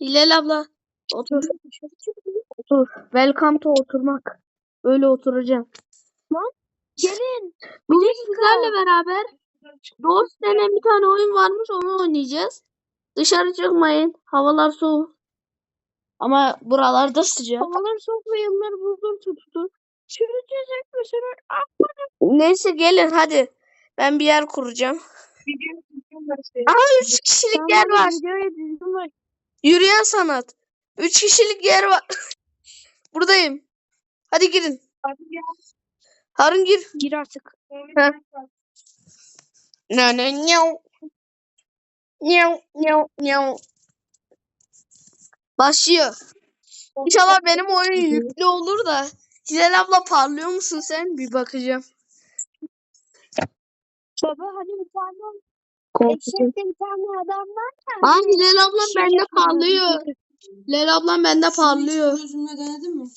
Hilal abla. Otur. Otur. Welcome to oturmak. Böyle oturacağım. Gelin. Bugün sizlerle beraber Dost denen bir tane oyun varmış onu oynayacağız. Dışarı çıkmayın. Havalar soğuk. Ama buralarda sıcak. Havalar soğuk ve yıllar buzdur tuttu. Çürütecek mesela. Neyse gelin hadi. Ben bir yer kuracağım. Aa 3 kişilik yer var. Yürüyen sanat. 3 kişilik yer var. Buradayım. Hadi girin. Harun gir. Gir artık. Ha. Ne ne nyau. Nyau nyau nyau. Başlıyor. İnşallah benim oyun yüklü olur da. Hilal abla parlıyor musun sen? Bir bakacağım. Baba hani bir tane Korkutucu. eşekte bir tane adam var. Aa Hilal ablam bende parlıyor. Hilal ablam bende parlıyor. Gözümle denedin mi?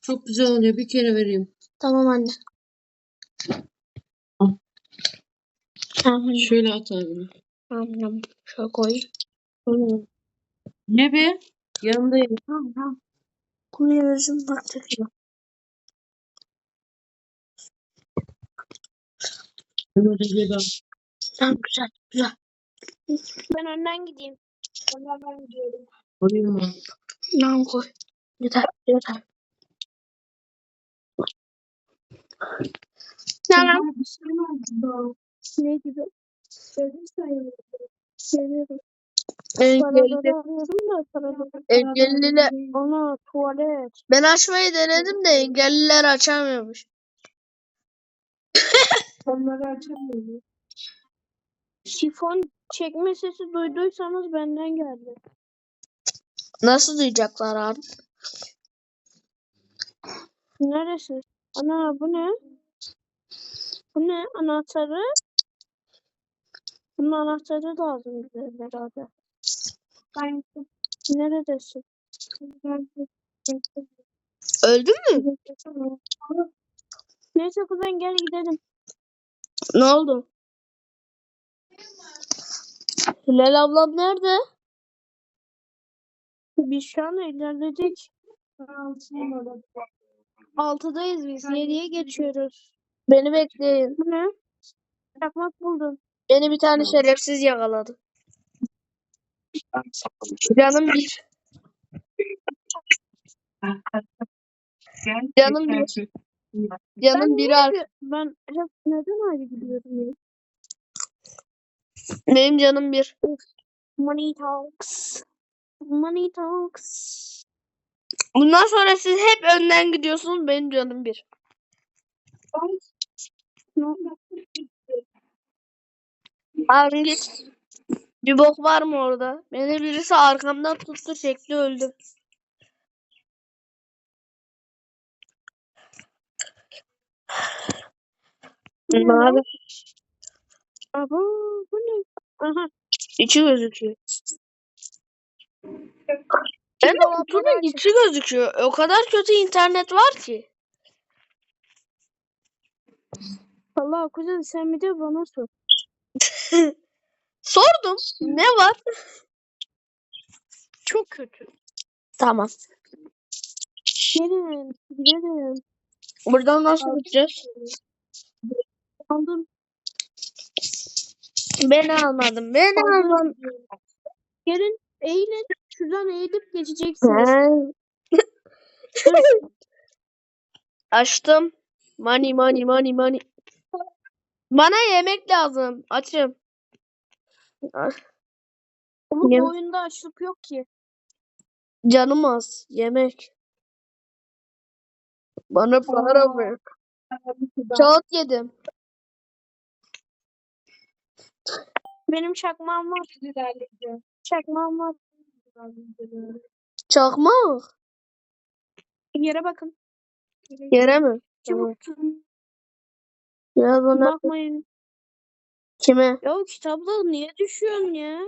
Çok güzel oluyor. Bir kere vereyim. Tamam anne. Tamam. Şöyle at abi. Tamam. Şöyle koy. Ye be. Yanındayım. Tamam tamam. Konuya vereceğim bak çekiyor. Ömer'e ben. Tamam güzel güzel. Ben önden gideyim. Önden ben gidiyorum. Alayım mı? Tamam koy. Yeter yeter. Tamam. Ne gibi? Engelliler. Ana tuvalet. Ben açmayı denedim de engelliler açamıyormuş. Onları açamıyorum. Sifon çekme sesi duyduysanız benden geldi. Nasıl duyacaklar abi? Neresi? Ana bu ne? Bu ne? Anahtarı? Bunun anahtarı lazım bize herhalde. Neredesin? Öldün mü? Neyse kuzen gel gidelim. Ne oldu? Hilal ablam nerede? Biz şu an ilerledik. Altıdayız biz. Yediye geçiyoruz. Beni bekleyin. Ne? Çakmak buldum. Beni bir tane şerefsiz yakaladı. Canım bir. Canım bir. Canım Ben bir Ben hep neden ayrı gidiyorum ya? Benim canım bir. Money talks. Money talks. Bundan sonra siz hep önden gidiyorsunuz. Benim canım bir. Harun git. Bir bok var mı orada? Beni birisi arkamdan tuttu çekti öldüm. Abi? Aba bu ne? Aha. İçi gözüküyor. Hem de kutunun içi gözüküyor. O kadar kötü internet var ki. Allah kuzen sen bir de bana sor. Sordum. Ne var? Çok kötü. Tamam. Gelin gidelim. Buradan nasıl gideceğiz? Aldım. Beni almadın. Beni almadın. Gelin eğilin. Şuradan eğilip geçeceksiniz. Açtım. Money money money money. Bana yemek lazım. Açım. Oğlum Yem- bu oyunda açlık yok ki. Canım az. Yemek. Bana para ver. Kağıt yedim. Benim çakmağım var. Çakmağım var. Çakmak. Yere bakın. Yere mi? Tamam. Çabuk. Biraz bana Bakmayın. kime? Ya kitapta niye düşüyorsun ya?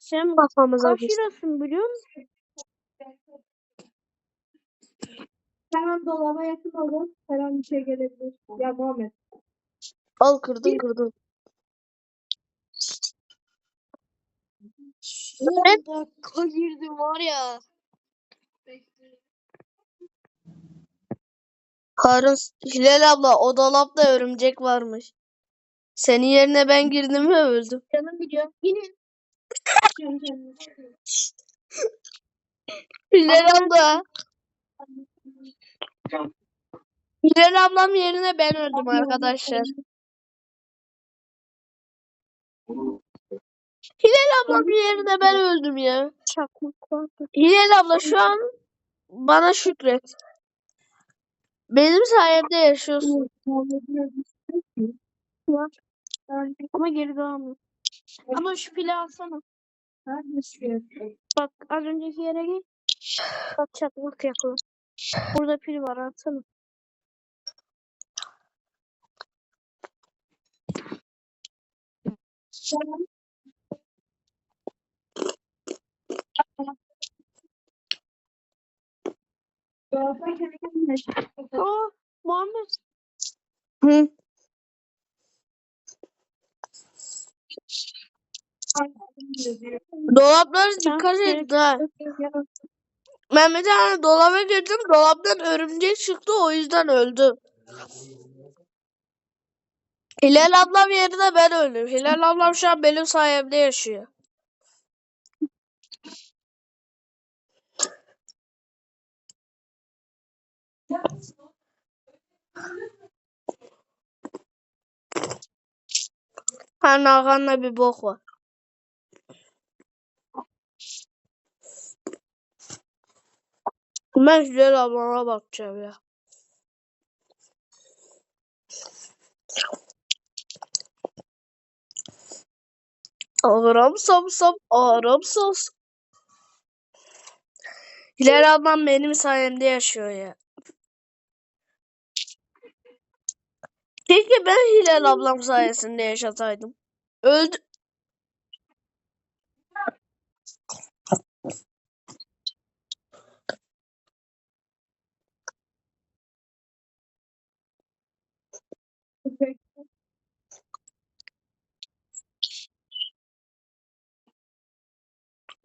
Sen Kafamıza kaç lirasın biliyor musun? Hemen dolaba yakın olun. Her an bir şey gelebilir. Ya Muhammed. Al kırdın kırdın. Ben- dakika girdim var ya. Harun Hilal abla o dolapta örümcek varmış. Senin yerine ben girdim ve öldüm. Canım biliyor. Yine. Hilal abla. Hilal ablam yerine ben öldüm arkadaşlar. Hilal ablam yerine ben öldüm ya. Hilal abla şu an bana şükret. Benim sayemde yaşıyorsun. Ama geri dönmüyor. Ama şu pili alsana. Bak az önceki yere gel. Bak çakmak yakıyor. Burada pil var atsana. Aa, Muhammed. Hı. Dolaplara dikkat edin ha. Ben bir dolaba girdim. Dolaptan örümcek çıktı. O yüzden öldüm. Hilal ablam yerine ben öldüm. Hilal ablam şu an benim sayemde yaşıyor. Ha Nagan'la bir bok var. Ben Hilal ablama bakacağım ya. Ağram samsam, ağram sos. Hilal ablam benim sayemde yaşıyor ya. Keşke ben Hilal ablam sayesinde yaşasaydım. Öldü.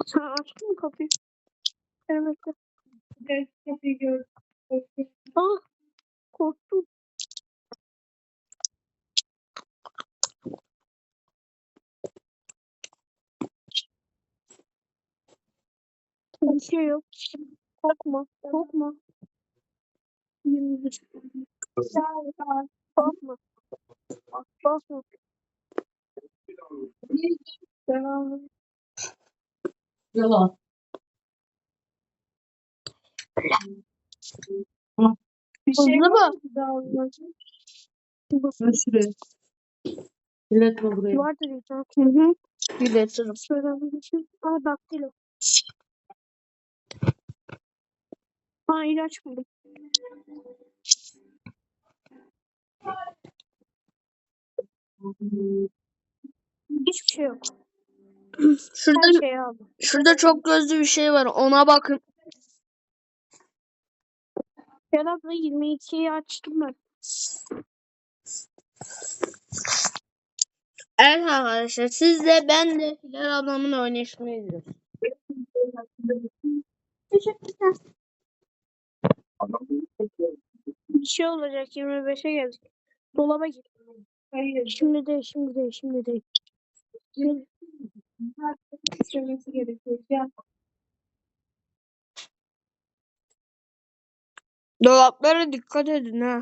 Sen açtın mı kapıyı? Evet. Ah, korktum. Bir şey yok. Korkma, korkma. Yürü. Korkma. Korkma. Yalan. Bir şey var mı? şuraya. İletme buraya. Vardır ya. Hı hı. İletirim. Söylemişim. Aa daktilo. Aa ilaç buldum. Hiçbir şey yok. Şurada Her şeyi aldım. şurada çok gözlü bir şey var. Ona bakın. Yalanla 22'yi açtım ben. Evet arkadaşlar siz de ben de Hilal ablamın oynayışını izliyoruz. Teşekkürler. Bir şey olacak 25'e geldik. Dolaba gir. Hayır. Şimdi değil, şimdi değil, şimdi değil. Şimdi. Söylemesi gerekiyor. Dolaplara dikkat edin ha.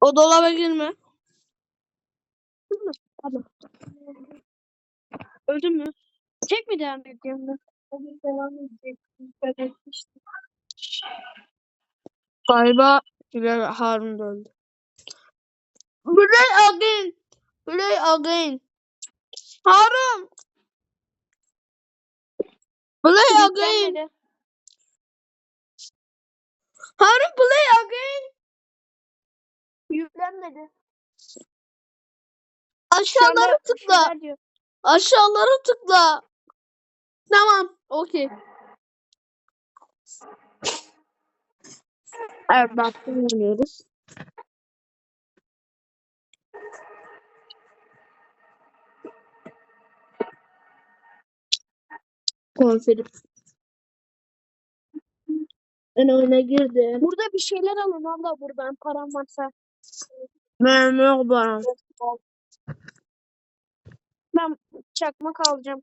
O dolaba girme. Öldün mü? Tek mi devam ediyorum ben? Edecektim. Ben etmiştim. Galiba Hilal Harun da öldü. Play again. Play again. Harun. Play again. Harun play again. Yüklenmedi. Aşağılara tıkla. Aşağılara tıkla. Tamam. Okey. Evet baktım oynuyoruz. Konferim. Ben oyuna girdim. Burada bir şeyler alın abla buradan param varsa. Ben yok param. Ben çakmak alacağım.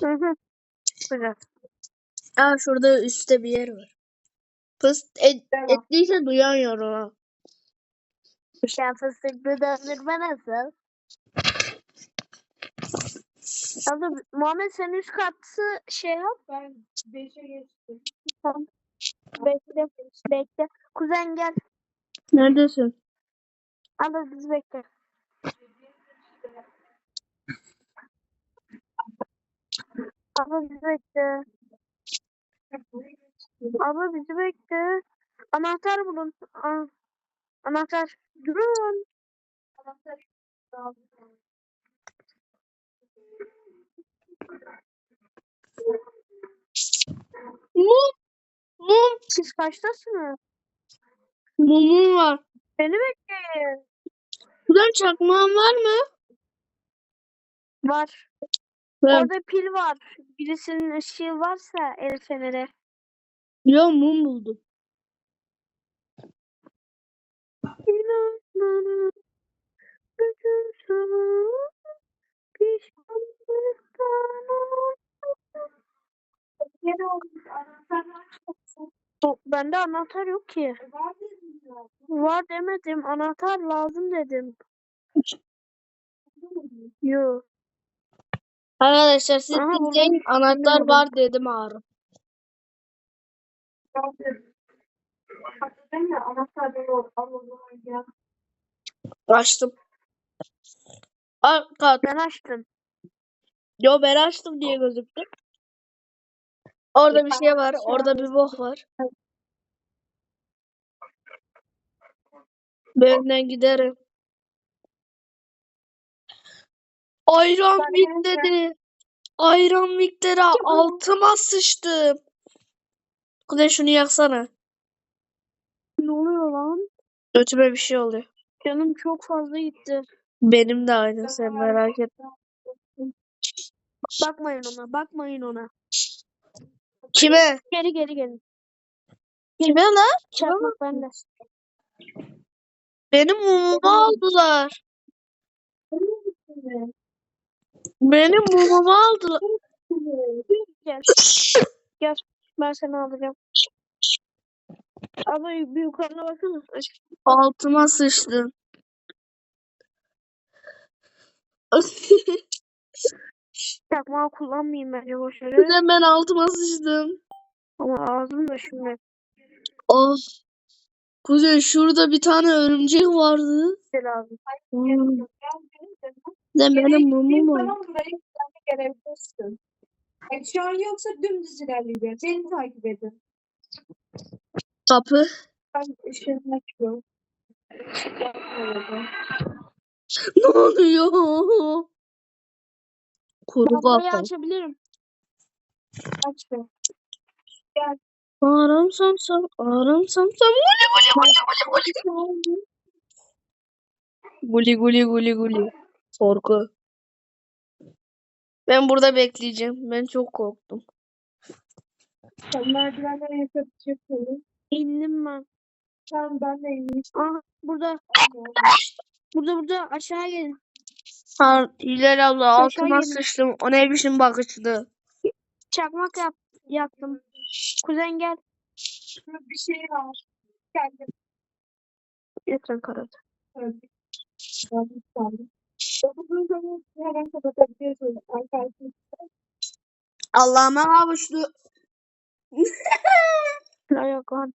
Hı hı. Güzel. Aa şurada üstte bir yer var. Fıst et, Tamam. etliyse duyamıyor ha. Uşağı fıstıklı dondurma nasıl? Abla Muhammed sen üst katı şey yap. Ben 5'e geçtim. Tamam. Bekle. Bekle. Kuzen gel. Neredesin? Abla bizi bekle. Abla bizi bekle. Abla bizi bekle. Anahtar bulun. An anahtar. Durun. Mum. Mum. Siz kaçtasınız? Mumum var. Beni bekleyin. Buradan çakmağın var mı? Var. Orada pil var. Birisinin ışığı varsa el feneri. Yo mum buldum. İnanmanın bütün. O- Bende anahtar yok ki. Var demedim. Anahtar lazım dedim. Yok. Arkadaşlar siz dinleyin anahtar var dedim gel. Açtım. Arka. Ben açtım. Yo ben açtım diye gözüktü. Orada bir şey var. Orada bir bok var. Ben önden giderim. Ayran Bak, bit dedi. Ayran bitleri altıma sıçtım. Kuzey şunu yaksana. Ne oluyor lan? Götüme bir şey oluyor. Canım çok fazla gitti. Benim de aynı sen merak etme. Bakmayın ona. Bakmayın ona. Kime? Geri geri gelin. Kime lan? Çakmak bende. Benim mumumu aldılar. Benim mumumu aldılar. Gel. Gel. Ben seni alacağım. Ama bir yukarıda bakın. Altıma sıçtım. Çakmağı kullanmayayım bence boşver. Kuzey ben altıma sıçtım. Ama ağzım da şimdi. Oh. Kuzey şurada bir tane örümcek vardı. Bir lazım. Hmm. Ne benim mumum var. De gelebilirsin. Yani şu an yoksa dümdüz ilerleyeceğim. Beni takip edin. Kapı. Ben ışığını açıyorum. Ne oluyor? Kuru Ben burayı kapı. açabilirim. Açma. Aram samsam, aram samsam. Guli guli guli guli. Korku. Ben burada bekleyeceğim. Ben çok korktum. Sen merdivenden çıkalım. İndim ben. Tamam ben de ineyim. Aa burada. Burada burada aşağı gelin. Ha, Hilal abla Aşağı altıma gelin. sıçtım. O ne biçim bakıştı. Çakmak yap, yaktım. Kuzen gel. Bir şey var. Geldim. Ekran karardı. Geldim. Geldim. Geldim. Dokuzuncu zaman hemen kapatabiliyorsunuz arkadaşlar. Allah'ıma. Yok lan.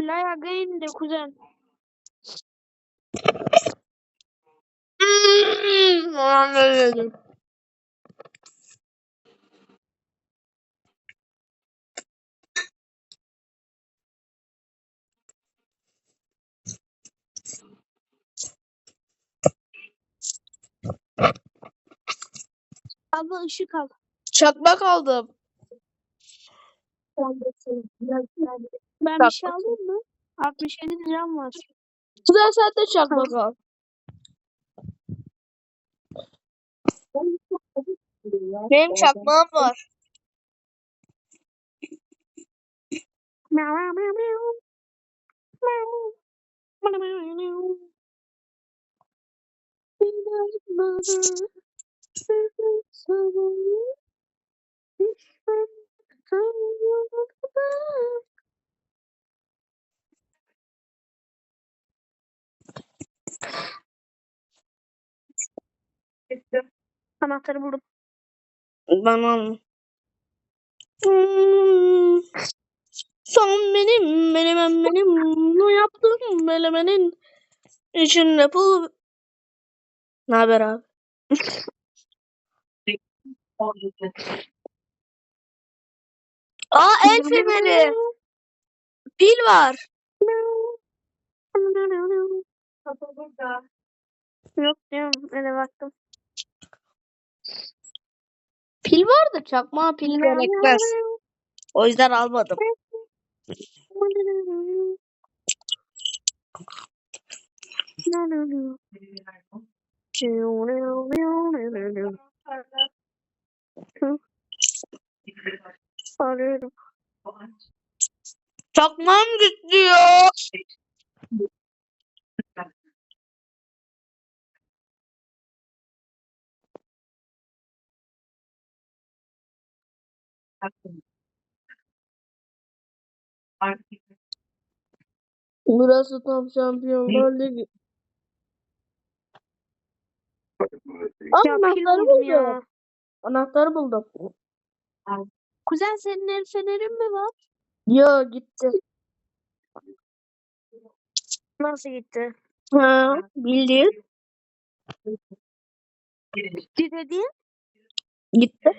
Laya gain de kuzen. Anladım. Abla ışık al. Çakmak aldım. Ben bir şey alayım mı? 67 liram var. Güzel sen de çakmak al. Benim çakmağım var. Meow, meow, meow, meow. Meow. Meow, meow, meow. Anahtarı buldum. Aldım. Hmm. Son benim, benim, benim. Bu yaptığım melemenin içinde pul. Ne haber abi? Aa el feneri. Pil var. Yok diyorum. Öyle baktım. Pil var da çakmağa pil gerekmez. O yüzden almadım. Arıyorum. Çakmağım gitti ya. Burası tam şampiyonlar ligi. Aa, Ya pil anahtarı buldum buldum. ya. Anahtarı buldum. Kuzen senin el fenerin mi var? Yo gitti. Nasıl gitti? Ha, bildiğin Gitti dediğin? gitti.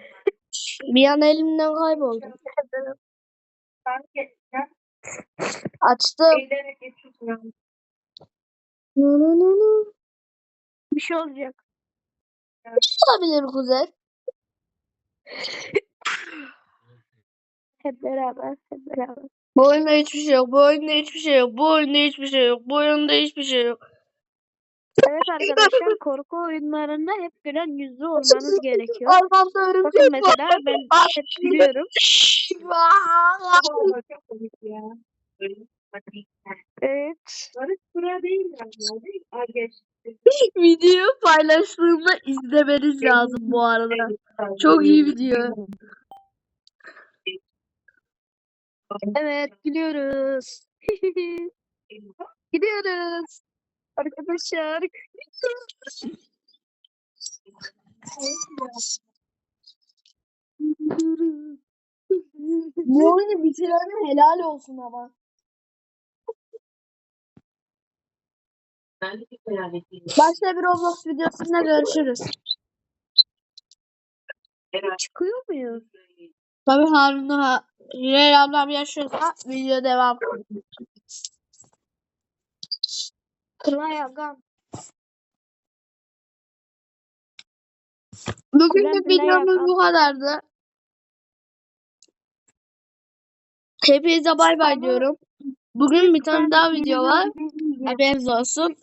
Bir an elimden kayboldu. Açtım. Bir şey olacak. Olabilir kuzen. Hep beraber, hep beraber. Bu oyunda hiçbir şey yok. Bu oyunda hiçbir şey yok. Bu oyunda hiçbir şey yok. Bu oyunda hiçbir şey yok. Evet arkadaşlar korku oyunlarında hep gülen yüzlü olmanız gerekiyor. Arkamda örümcek Bakın mesela ben hep gülüyorum. Evet. Barış bura değil yani. Geç. Video paylaştığımda izlemeniz lazım bu arada. Çok iyi video. Evet gülüyoruz. Gidiyoruz. Arkadaşlar. Bu oyunu bitirene helal olsun ama. Başka bir Roblox videosunda görüşürüz. Çıkıyor muyuz? Tabii Harun'la Hilal ablam yaşıyorsa video devam. Kılay agam. Kuzen Hilal videomuz bu kadardı. Hepinize bay bay diyorum. Bugün bir tane daha video var. Haberiniz olsun.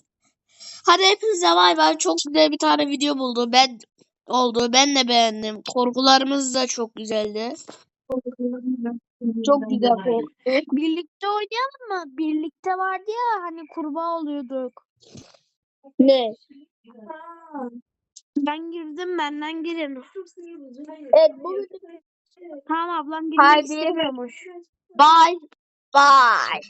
Hadi hepinize bay bay. Çok güzel bir tane video buldu. Ben oldu. Ben de beğendim. Korkularımız da çok güzeldi. Çok güzel korku. Birlikte oynayalım mı? Birlikte vardı ya hani kurbağa oluyorduk. Ne? Ben girdim benden girin. Evet bugün Tamam ablam girmek Haydi. istemiyormuş. Bye. Bye.